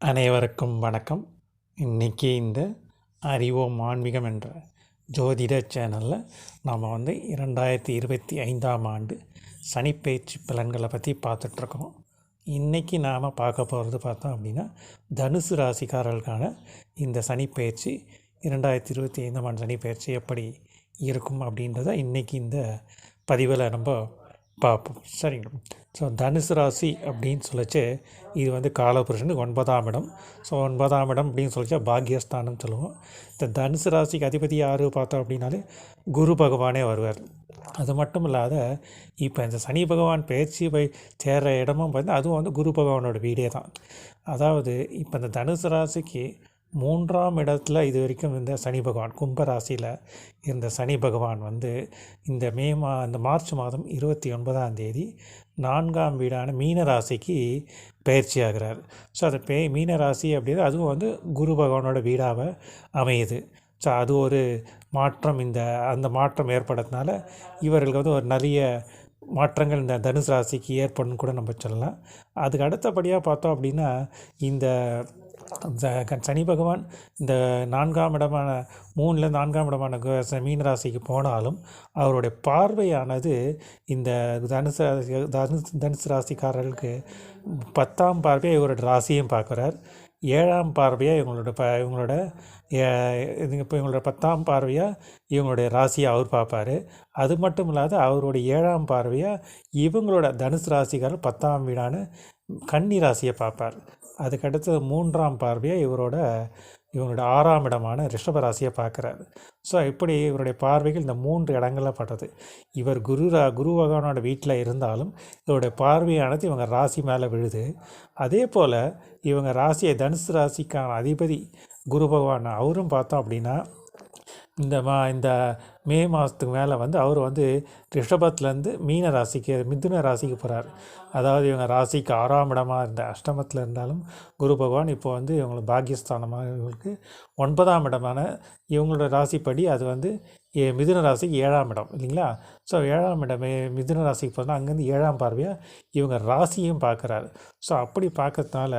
அனைவருக்கும் வணக்கம். இன்றைக்கி இந்த அறிவோம் ஆன்மீகம் என்ற ஜோதிட சேனலில் நாம் வந்து இரண்டாயிரத்தி இருபத்தி ஐந்தாம் ஆண்டு சனிப்பெயர்ச்சி பலன்களை பற்றி பார்த்துட்ருக்கோம். இன்றைக்கி நாம் பார்க்க போகிறது பார்த்தோம் அப்படின்னா தனுசு ராசிக்காரர்களுக்கான இந்த சனிப்பெயர்ச்சி இரண்டாயிரத்தி இருபத்தி ஐந்தாம் ஆண்டு சனிப்பெயர்ச்சி எப்படி இருக்கும் அப்படின்றத இன்றைக்கி இந்த பதிவில் நம்ம பார்ப்போம். சரிங்க. ஸோ தனுசு ராசி அப்படின்னு சொல்லிச்சு. இது வந்து காலபுருஷனுக்கு ஒன்பதாம் இடம். ஸோ ஒன்பதாம் இடம் அப்படின்னு சொல்லிச்சா பாக்யஸ்தானம் சொல்லுவோம். இந்த தனுசு ராசிக்கு அதிபதி யார் பார்த்தோம் அப்படின்னாலே குரு பகவானே வருவார். அது மட்டும் இல்லாத இப்போ இந்த சனி பகவான் பயிற்சி போய் சேர்கிற இடமும் பார்த்தீங்கன்னா அதுவும் வந்து குரு பகவானோட வீடே தான். அதாவது இப்போ இந்த தனுசு ராசிக்கு மூன்றாம் இடத்துல இது வரைக்கும் இந்த சனி பகவான் கும்பராசியில் இருந்த சனி பகவான் வந்து இந்த மே மா இந்த மார்ச் மாதம் இருபத்தி ஒன்பதாம் தேதி நான்காம் வீடான மீன ராசிக்கு பயிற்சி ஆகிறார். ஸோ அது பே மீன ராசி அப்படின்னா அதுவும் வந்து குரு பகவானோட வீடாக அமையுது. ஸோ அது ஒரு மாற்றம் இந்த அந்த மாற்றம் ஏற்படுறதுனால இவர்களுக்கு வந்து ஒரு நிறைய மாற்றங்கள் இந்த தனுசு ராசிக்கு ஏற்படும் கூட நம்ம சொல்லலாம். அதுக்கு அடுத்தபடியாக பார்த்தோம் அப்படின்னா இந்த சனி பகவான் இந்த நான்காம் இடமான மூணில் நான்காம் இடமான மீன ராசிக்கு போனாலும் அவருடைய பார்வையானது இந்த தனுசு ராசி- தனுசு தனுசு ராசிக்காரர்களுக்கு பத்தாம் பார்வையாக இவரோட ராசியும் பார்க்குறார். ஏழாம் பார்வையாக இவங்களோட ப இவங்களோட இது இப்போ இவங்களோட பத்தாம் பார்வையாக இவங்களுடைய ராசியை அவர் பார்ப்பார். அது மட்டும் இல்லாத அவருடைய ஏழாம் பார்வையாக இவங்களோட தனுசு ராசிக்காரர் பத்தாம் வீடான கன்னி ராசியை பார்ப்பார். அதுக்கடுத்து மூன்றாம் பார்வையாக இவரோட இவங்களோட ஆறாம் இடமான ரிஷப ராசியை பார்க்குறாரு. ஸோ இப்படி இவருடைய பார்வைகள் இந்த மூன்று இடங்களில் பட்டது. இவர் குரு ரா குரு பகவானோட வீட்டில் இருந்தாலும் இவருடைய பார்வையானது இவங்க ராசி மேலே விழுது. அதே போல் இவங்க ராசியை தனுசு ராசிக்கான அதிபதி குரு பகவான் அவரும் பார்த்தோம் அப்படின்னா இந்த மா இந்த மே மாதத்துக்கு மேலே வந்து அவர் வந்து ரிஷபத்துலேருந்து மீன ராசிக்கு மிதுன ராசிக்கு போகிறார் அதாவது இவங்க ராசிக்கு ஆறாம் இடமாக இருந்த அஷ்டமத்தில் இருந்தாலும் குரு பகவான் இப்போ வந்து இவங்களுக்கு பாக்கியஸ்தானமாக இவங்களுக்கு ஒன்பதாம் இடமான இவங்களோட ராசிப்படி அது வந்து ஏ- மிதுன ராசிக்கு ஏழாம் இடம் இல்லைங்களா? ஸோ ஏழாம் இடம் மிதுன ராசிக்கு போனால் அங்கேருந்து ஏழாம் பார்வையாக இவங்க ராசியும் பார்க்குறாரு. ஸோ அப்படி பார்க்கறதுனால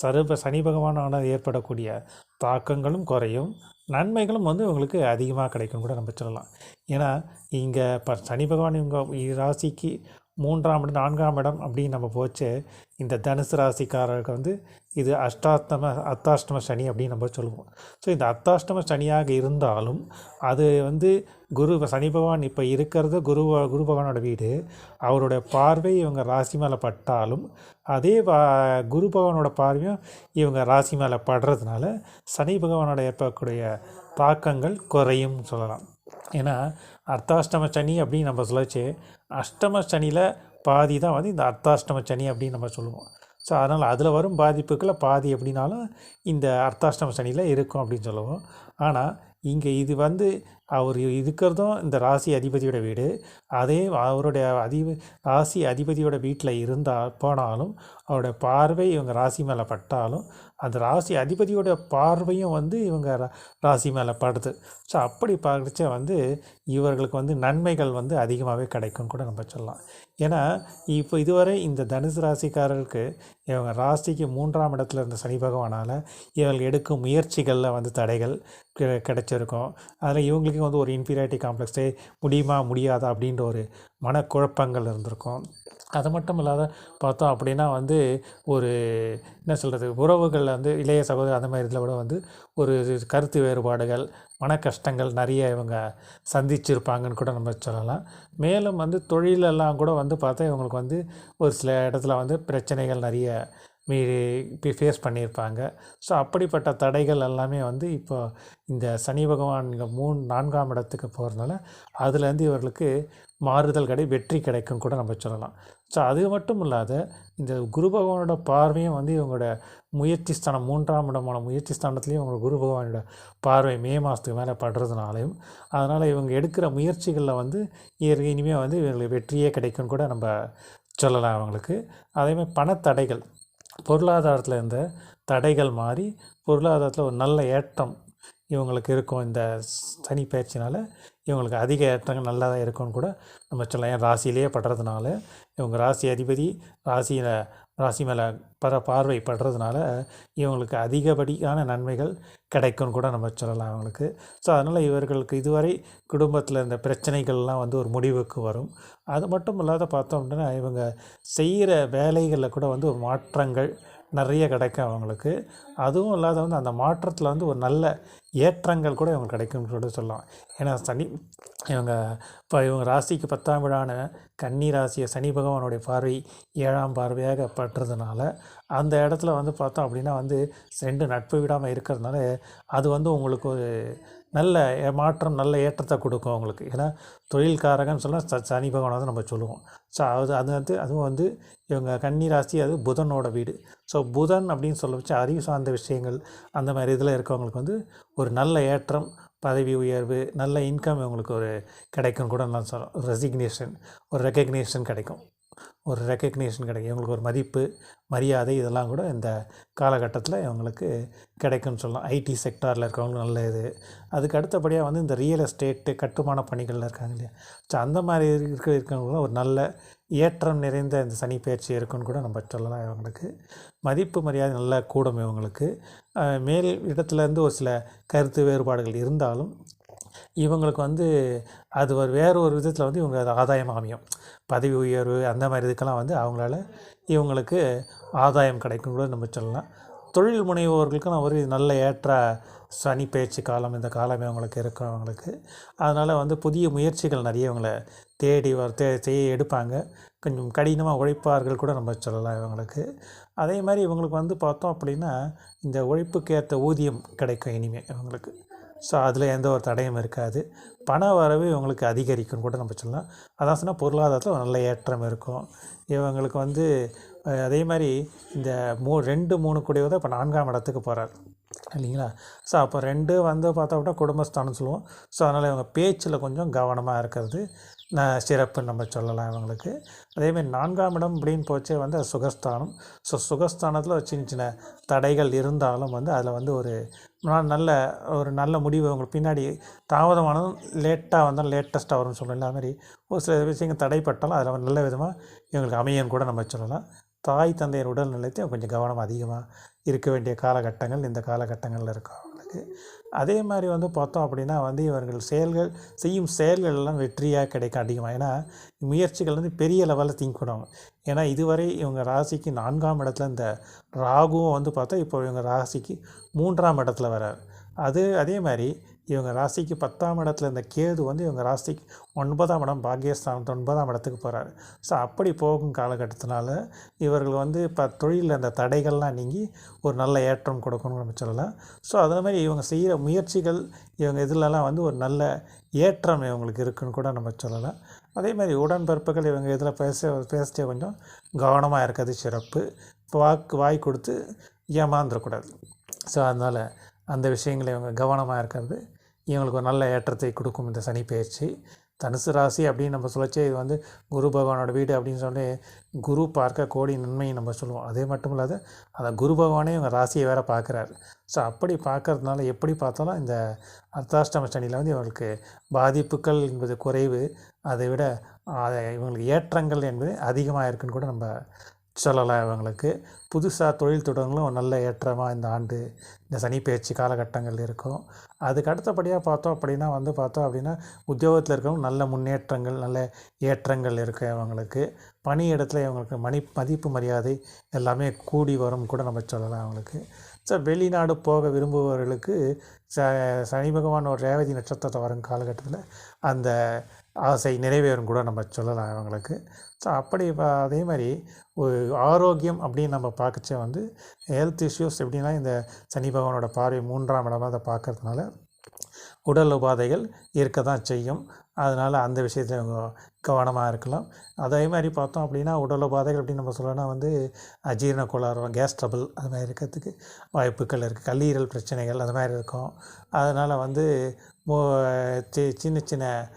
சர்வ சனி பகவானால் ஏற்படக்கூடிய தாக்கங்களும் குறையும். நன்மைகளும் வந்து உங்களுக்கு அதிகமாக கிடைக்கும் கூட நம்ம சொல்லலாம். ஏன்னா இங்கே இப்போ சனி பகவான் இவங்க ராசிக்கு மூன்றாம் இடம் நான்காம் இடம் அப்படின்னு நம்ம போச்சு. இந்த தனுசு ராசிக்காரருக்கு வந்து இது அஷ்டாஷ்டம அத்தாஷ்டம சனி அப்படின்னு நம்ம சொல்லுவோம். ஸோ இந்த அத்தாஷ்டம சனியாக இருந்தாலும் அது வந்து குரு சனி பகவான் இப்போ இருக்கிறது குரு குரு பகவானோட வீடு. அவருடைய பார்வை இவங்க ராசி மேலே பட்டாலும் அதே குரு பகவானோட பார்வையும் இவங்க ராசி மேலே படுறதுனால சனி பகவானோட ஏற்படக்கூடிய தாக்கங்கள் குறையும் சொல்லலாம். ஏன்னா அர்த்தாஷ்டம சனி அப்படின்னு நம்ம சொல்லச்சு. அஷ்டம சனியில் பாதி தான் வந்து இந்த அர்த்தாஷ்டம சனி அப்படின்னு நம்ம சொல்லுவோம். ஸோ அதனால் அதில் வரும் பாதிப்புக்களை பாதி எப்படின்னாலும் இந்த அர்த்தாஷ்டம சனியில் இருக்கும் அப்படின்னு சொல்லுவோம். ஆனால் இங்கே இது வந்து அவர் இருக்கிறதும் இந்த ராசி அதிபதியோட வீடு. அதே அவருடைய அதிப ராசி அதிபதியோட வீட்டில் இருந்தால் போனாலும் அவருடைய பார்வை இவங்க ராசி மேலே பட்டாலும் அந்த ராசி அதிபதியோட பார்வையும் வந்து இவங்க ரா- ராசி மேலே படுது. ஸோ அப்படி பார்க்கச்ச வந்து இவர்களுக்கு வந்து நன்மைகள் வந்து அதிகமாகவே கிடைக்கும் கூட நம்ம சொல்லலாம். ஏன்னா இப்போ இதுவரை இந்த தனுசு ராசிக்காரருக்கு இவங்க ராசிக்கு மூன்றாம் இடத்துல இருந்த சனி பகவானால் இவர்கள் எடுக்கும் முயற்சிகளில் வந்து தடைகள் கிடைச்சிருக்கும். அதில் இவங்களுக்கு வந்து ஒரு இன்ஃபீரியாரிட்டி காம்ப்ளெக்ஸே முடியுமா முடியாதா அப்படின்ற ஒரு மனக்குழப்பங்கள் இருந்திருக்கும். அது மட்டும் இல்லாத பார்த்தோம் அப்படின்னா வந்து ஒரு என்ன சொல்கிறது உறவுகளில் வந்து இளைய சகோதரர் அந்த மாதிரி இதில் கூட வந்து ஒரு கருத்து வேறுபாடுகள் மன கஷ்டங்கள் நிறைய இவங்க சந்திச்சிருப்பாங்கன்னு கூட நம்ம சொல்லலாம். மேலும் வந்து தொழிலெல்லாம் கூட வந்து பார்த்தா இவங்களுக்கு வந்து ஒரு சில இடத்துல வந்து பிரச்சனைகள் நிறைய மீறி ஃபேஸ் பண்ணியிருப்பாங்க ஸோ அப்படிப்பட்ட தடைகள் எல்லாமே வந்து இப்போ இந்த சனி பகவான் மூணு நான்காம் இடத்துக்கு போகிறதுனால அதுலேருந்து இவர்களுக்கு மாறுதல் கிடை வெற்றி கிடைக்கும் கூட நம்ம சொல்லலாம். ஸோ அது மட்டும் இல்லாத இந்த குரு பகவானோட பார்வையும் வந்து இவங்களோட முயற்சி ஸ்தானம் மூன்றாம் இடமான முயற்சி ஸ்தானத்துலேயும் இவங்களோட குரு பகவானோட பார்வை மே மாதத்துக்கு மேலே படுறதுனாலையும் அதனால் இவங்க எடுக்கிற முயற்சிகளில் வந்து இனிமேல் வந்து இவங்களுக்கு வெற்றியே கிடைக்கும் கூட நம்ம சொல்லலாம் அவங்களுக்கு. அதேமாதிரி பணத்தடைகள். பொருளாதாரத்தில் இருந்த தடைகள் மாறி பொருளாதாரத்தில் ஒரு நல்ல ஏற்றம் இவங்களுக்கு இருக்கும் இந்த சனி பயிற்சினால். இவங்களுக்கு அதிக ஏற்றங்கள் நல்லா தான் இருக்கும்னு கூட நம்ம சொல்லலாம். ஏன் ராசியிலேயே படுறதுனால இவங்க ராசி அதிபதி ராசியில் ராசி மேலே பர பார்வை படுறதுனால இவங்களுக்கு அதிகப்படியான நன்மைகள் கிடைக்கும்னு கூட நம்ம சொல்லலாம் அவங்களுக்கு. ஸோ அதனால் இவர்களுக்கு இதுவரை குடும்பத்தில் இந்த பிரச்சனைகள்லாம் வந்து ஒரு முடிவுக்கு வரும். அது மட்டும் இல்லாத பார்த்தோம் அப்படின்னா இவங்க செய்கிற வேலைகளில் கூட வந்து ஒரு மாற்றங்கள் நிறைய கிடைக்கும் அவங்களுக்கு. அதுவும் இல்லாத வந்து அந்த மாற்றத்தில் வந்து ஒரு நல்ல ஏற்றங்கள் கூட இவங்க கிடைக்கும்னு சொல்லி சொல்லலாம். ஏன்னா சனி இவங்க இப்போ இவங்க ராசிக்கு பத்தாம் விழான கன்னி ராசியை சனி பகவானுடைய பார்வை ஏழாம் பார்வையாக பட்டுறதுனால அந்த இடத்துல வந்து பார்த்தோம் அப்படின்னா வந்து ரெண்டு நட்பு விடாமல் இருக்கிறதுனால அது வந்து உங்களுக்கு ஒரு நல்ல ஏ- மாற்றம் நல்ல ஏற்றத்தை கொடுக்கும் உங்களுக்கு ஏன்னா தொழில்காரகன்னு சொன்னால் ச சனி பகவானை தான் நம்ம சொல்லுவோம். ஸோ அது அது வந்து அதுவும் வந்து இவங்க கன்னி ராசி அது புதனோட வீடு. ஸோ புதன் அப்படின்னு சொல்ல வச்சு அறிவு சார்ந்த விஷயங்கள் அந்த மாதிரி இதில் இருக்கவங்களுக்கு வந்து ஒரு நல்ல ஏற்றம் பதவி உயர்வு நல்ல இன்கம் இவங்களுக்கு ஒரு கிடைக்கும் கூட நான் சொல்கிறோம் ரெசிக்னேஷன் ஒரு ரெக்கக்னேஷன் கிடைக்கும். ஒரு ரெக்கக்னேஷன் கிடைக்கும். இவங்களுக்கு ஒரு மதிப்பு மரியாதை இதெல்லாம் கூட இந்த காலகட்டத்தில் இவங்களுக்கு கிடைக்கும்னு சொல்லலாம். ஐடி செக்டாரில் இருக்கவங்களுக்கு நல்ல இது. அதுக்கு அடுத்தபடியாக வந்து இந்த ரியல் எஸ்டேட்டு கட்டுமான பணிகளில் இருக்காங்க இல்லையா? ஸோ அந்த மாதிரி இருக்க இருக்கவங்களும் ஒரு நல்ல ஏற்றம் நிறைந்த இந்த சனி பயிற்சி இருக்குன்னு கூட நம்ம சொல்லலாம் இவங்களுக்கு. மதிப்பு மரியாதை நல்லா கூடும் இவங்களுக்கு. மேல் இடத்துலேருந்து ஒரு சில கருத்து வேறுபாடுகள் இருந்தாலும் இவங்களுக்கு வந்து அது ஒரு வேறு ஒரு விதத்தில் வந்து இவங்க அது ஆதாயம் அமையும். பதவி உயர்வு அந்த மாதிரி இதுக்கெல்லாம் வந்து அவங்களால இவங்களுக்கு ஆதாயம் கிடைக்கும் கூட நம்ம சொல்லலாம். தொழில் முனைவோர்களுக்கு நான் ஒரு நல்ல ஏற்ற சனி பயிற்சி காலம் இந்த காலமே அவங்களுக்கு இருக்கும் அவங்களுக்கு. அதனால் வந்து புதிய முயற்சிகள் நிறைய இவங்களை தேடி வர தே செய்ய எடுப்பாங்க. கொஞ்சம் கடினமாக உழைப்பார்கள் கூட நம்ம சொல்லலாம் இவங்களுக்கு. அதே மாதிரி இவங்களுக்கு வந்து பார்த்தோம் அப்படின்னா இந்த உழைப்புக்கேற்ற ஊதியம் கிடைக்கும் இனிமேல் இவங்களுக்கு. ஸோ அதில் எந்த ஒரு தடையும் இருக்காது. பண வரவு இவங்களுக்கு அதிகரிக்கும்னு கூட நம்ம சொல்லலாம். அதான் சொன்னால் பொருளாதாரத்தில் ஒரு நல்ல ஏற்றம் இருக்கும். இவங்களுக்கு வந்து அதே மாதிரி இந்த மூ ரெண்டு மூணு கூடியவர் இப்போ நான்காம் இடத்துக்கு போகிறார். இல்லைங்களா? ஸோ அப்போ ரெண்டு வந்து பார்த்தா கூட குடும்பஸ்தானம் சொல்லுவோம். ஸோ அதனால் இவங்க பேச்சில் கொஞ்சம் கவனமாக இருக்கிறது. சிறப்புன்னு நம்ம சொல்லலாம் இவங்களுக்கு. அதேமாதிரி நான்காம் இடம் அப்படின்னு போச்சே வந்து சுகஸ்தானம். ஸோ சுகஸ்தானத்தில் ஒரு சின்ன சின்ன தடைகள் இருந்தாலும் வந்து அதில் வந்து ஒரு நல்ல ஒரு நல்ல முடிவு உங்களுக்கு பின்னாடி தாமதமானதும் லேட்டாக வந்தால் லேட்டஸ்ட்டாக வரும்னு சொல்லலாம் அது மாதிரி ஒரு சில விஷயங்கள் தடைப்பட்டாலும் அதில் நல்ல விதமாக இவங்களுக்கு அமையன்னு கூட நம்ம சொல்லலாம். தாய் தந்தையர் உடல் நிலையத்தையும் கொஞ்சம் கவனம் அதிகமாக இருக்க வேண்டிய காலகட்டங்கள் இந்த காலகட்டங்களில் இருக்கும் அவங்களுக்கு. அதே மாதிரி வந்து பார்த்தோம் அப்படின்னா வந்து இவர்கள் செயல்கள் செய்யும் செயல்கள் எல்லாம் வெற்றியாக கிடைக்கும் அதிகமாக ஏன்னா முயற்சிகள் வந்து பெரிய லெவலில் திங்க் பண்ணுவாங்க ஏன்னா இதுவரை இவங்க ராசிக்கு நான்காம் இடத்துல இந்த ராகுவும் வந்து பார்த்தா இப்போ இவங்க ராசிக்கு மூன்றாம் இடத்துல வரார் அது அதே மாதிரி இவங்க ராசிக்கு பத்தாம் இடத்துல இந்த கேது வந்து இவங்க ராசிக்கு ஒன்பதாம் இடம் பாக்கியஸ்தானத்து ஒன்பதாம் இடத்துக்கு போகிறாரு ஸோ அப்படி போகும் காலகட்டத்தினால இவர்கள் வந்து இப்போ தொழிலில் அந்த தடைகள்லாம் நீங்கி ஒரு நல்ல ஏற்றம் கொடுக்கணும்னு நம்ம சொல்லலாம். ஸோ அதே மாதிரி இவங்க செய்கிற முயற்சிகள் இவங்க இதிலலாம் வந்து ஒரு நல்ல ஏற்றம் இவங்களுக்கு இருக்குன்னு கூட நம்ம சொல்லலாம். அதே மாதிரி உடன்பிறப்புகள் இவங்க இதில் பேச பேசிட்டே கொஞ்சம் கவனமாக இருக்கிறது சிறப்பு. வாக்கு வாய் கொடுத்து ஏமாந்துடக்கூடாது. ஸோ அதனால் அந்த விஷயங்களை இவங்க கவனமாக இருக்கிறது. இவங்களுக்கு ஒரு நல்ல ஏற்றத்தை கொடுக்கும் இந்த சனி பயிற்சி தனுசு ராசி அப்படின்னு நம்ம சொல்லச்சே இது வந்து குரு பகவானோட வீடு அப்படின்னு சொல்லி குரு பார்க்க கோடி நன்மையை நம்ம சொல்லுவோம். அதே மட்டும் இல்லாத அந்த குரு பகவானே இவங்க ராசியை வேறு பார்க்குறாரு. ஸோ அப்படி பார்க்கறதுனால எப்படி பார்த்தாலும் இந்த அர்த்தாஷ்டம சனியில் வந்து இவங்களுக்கு பாதிப்புகள் என்பது குறைவு. அதை விட அதை இவங்களுக்கு ஏற்றங்கள் என்பது அதிகமாக இருக்குன்னு கூட நம்ம சொல்லலாம் இவங்களுக்கு. புதுசாக தொழில் தொடங்களும் நல்ல ஏற்றமாக இந்த ஆண்டு இந்த சனி பயிற்சி காலகட்டங்கள் இருக்கும். அதுக்கு அடுத்தபடியாக பார்த்தோம் அப்படின்னா வந்து பார்த்தோம் அப்படின்னா உத்தியோகத்தில் இருக்கவங்க நல்ல முன்னேற்றங்கள் நல்ல ஏற்றங்கள் இருக்குது அவங்களுக்கு. பணி இடத்துல இவங்களுக்கு மணி மதிப்பு மரியாதை எல்லாமே கூடி வரும் கூட நம்ம சொல்லலாம் அவங்களுக்கு. ஸோ வெளிநாடு போக விரும்புபவர்களுக்கு ச சனி பகவான் ஒரு ரேவதி நட்சத்திரத்தை வரும் காலகட்டத்தில் அந்த ஆசை நிறைவேறும் கூட நம்ம சொல்லலாம் அவங்களுக்கு. ஸோ அப்படி அதே மாதிரி ஒரு ஆரோக்கியம் அப்படின்னு நம்ம பார்க்கச்ச வந்து ஹெல்த் இஷ்யூஸ் எப்படின்னா இந்த சனி பகவானோட பார்வை மூன்றாம் இடமா அதை பார்க்கறதுனால உடல் உபாதைகள் இருக்க தான் செய்யும். அதனால் அந்த விஷயத்தில் கவனமாக இருக்கலாம். அதே மாதிரி பார்த்தோம் அப்படின்னா உடல் உபாதைகள் அப்படின்னு நம்ம சொல்லணும்னா வந்து அஜீரண கோளாறு கேஸ் ட்ரபிள் அது மாதிரி இருக்கிறதுக்கு வாய்ப்புகள் இருக்குது கல்லீரல் பிரச்சனைகள் அது மாதிரி இருக்கும். அதனால் வந்து மோ- சி- சின்ன சின்ன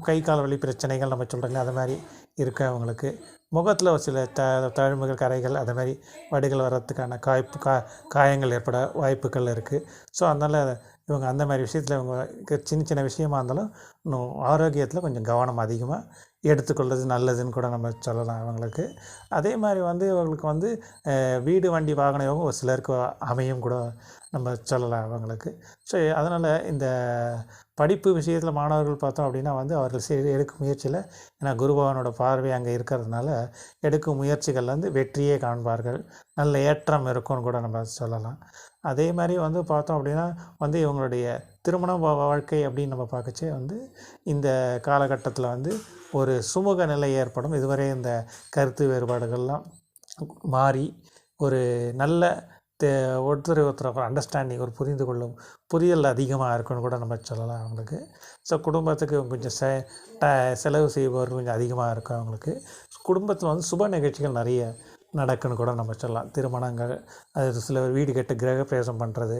கை கால் வலி பிரச்சனைகள் நம்ம சொல்கிறோங்க அது மாதிரி இருக்கு அவங்களுக்கு. முகத்தில் ஒரு சில த தழும்புகள் கரைகள் அது மாதிரி வடுகள் வர்றதுக்கான காய்ப்பு கா காயங்கள் ஏற்பட வாய்ப்புகள் இருக்குது ஸோ அதனால் இவங்க அந்த மாதிரி விஷயத்தில் இவங்க சின்ன சின்ன விஷயமா இருந்தாலும் இன்னும் ஆரோக்கியத்தில் கொஞ்சம் கவனம் அதிகமாக எடுத்துக்கொள்வது நல்லதுன்னு கூட நம்ம சொல்லலாம் அவங்களுக்கு. அதே மாதிரி வந்து அவங்களுக்கு வந்து வீடு வண்டி வாகன யோகம் ஒரு சிலருக்கு அமையும் கூட நம்ம சொல்லலாம் அவங்களுக்கு. ஸோ அதனால் இந்த படிப்பு விஷயத்தில் மாணவர்கள் பார்த்தோம் அப்படின்னா வந்து அவர்கள் செய்ய எடுக்கும் முயற்சியில் ஏன்னா குருபவனோட பார்வை அங்கே இருக்கிறதுனால எடுக்கும் முயற்சிகள் வந்து வெற்றியே காண்பார்கள். நல்ல ஏற்றம் இருக்கும்னு கூட நம்ம சொல்லலாம். அதே மாதிரி வந்து பார்த்தோம் அப்படின்னா வந்து இவங்களுடைய திருமண வா- வாழ்க்கை அப்படின்னு நம்ம பார்க்கச்சே வந்து இந்த காலகட்டத்தில் வந்து ஒரு சுமூக நிலை ஏற்படும். இதுவரை இந்த கருத்து வேறுபாடுகள்லாம் மாறி ஒரு நல்ல தே ஒருத்தர் ஒருத்தர் அண்டர்ஸ்டாண்டிங் ஒரு புரிந்து கொள்ளும் புரியல் அதிகமாக இருக்குன்னு கூட நம்ம சொல்லலாம் அவங்களுக்கு. ஸோ குடும்பத்துக்கு கொஞ்சம் செ ட செலவு செய்பவர் கொஞ்சம் அதிகமாக இருக்கும் அவங்களுக்கு. குடும்பத்தில் வந்து சுப நிகழ்ச்சிகள் நிறைய நடக்குன்னு கூட நம்ம சொல்லலாம். திருமணங்கள் அது சில வீடு கட்டு கிரகப்பிரவேசம் பண்ணுறது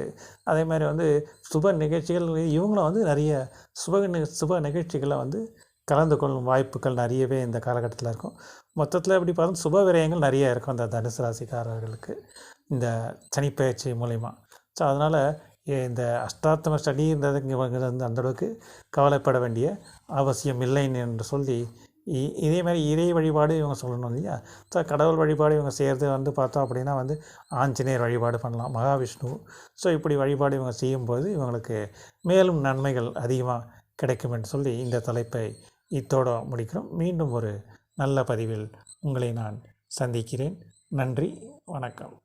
அதே மாதிரி வந்து சுப நிகழ்ச்சிகள் இவங்களும் வந்து நிறைய சுப சுப நிகழ்ச்சிகளை வந்து கலந்து கொள்ளும் வாய்ப்புகள் நிறையவே இந்த காலகட்டத்தில் இருக்கும். மொத்தத்தில் எப்படி பார்த்தா சுப விரயங்கள் நிறைய இருக்கும் இந்த தனுசு ராசிக்காரர்களுக்கு இந்த சனிப்பயிற்சி மூலிமா ஸோ அதனால் இந்த அஷ்டாத்தம ஸ்டடின்றது இங்கே வந்து அந்தளவுக்கு கவலைப்பட வேண்டிய அவசியம் இல்லைன்னு என்று சொல்லி இ- இதே மாதிரி இறை வழிபாடு இவங்க சொல்லணும் இல்லையா? ஸோ கடவுள் வழிபாடு இவங்க செய்கிறது வந்து பார்த்தோம் அப்படின்னா வந்து ஆஞ்சநேயர் வழிபாடு பண்ணலாம் மகாவிஷ்ணு. ஸோ இப்படி வழிபாடு இவங்க செய்யும்போது இவங்களுக்கு மேலும் நன்மைகள் அதிகமாக கிடைக்கும் என்று சொல்லி இந்த தலைப்பை இத்தோடு முடிக்கிறோம். மீண்டும் ஒரு நல்ல பதிவில் உங்களை நான் சந்திக்கிறேன். நன்றி. வணக்கம்.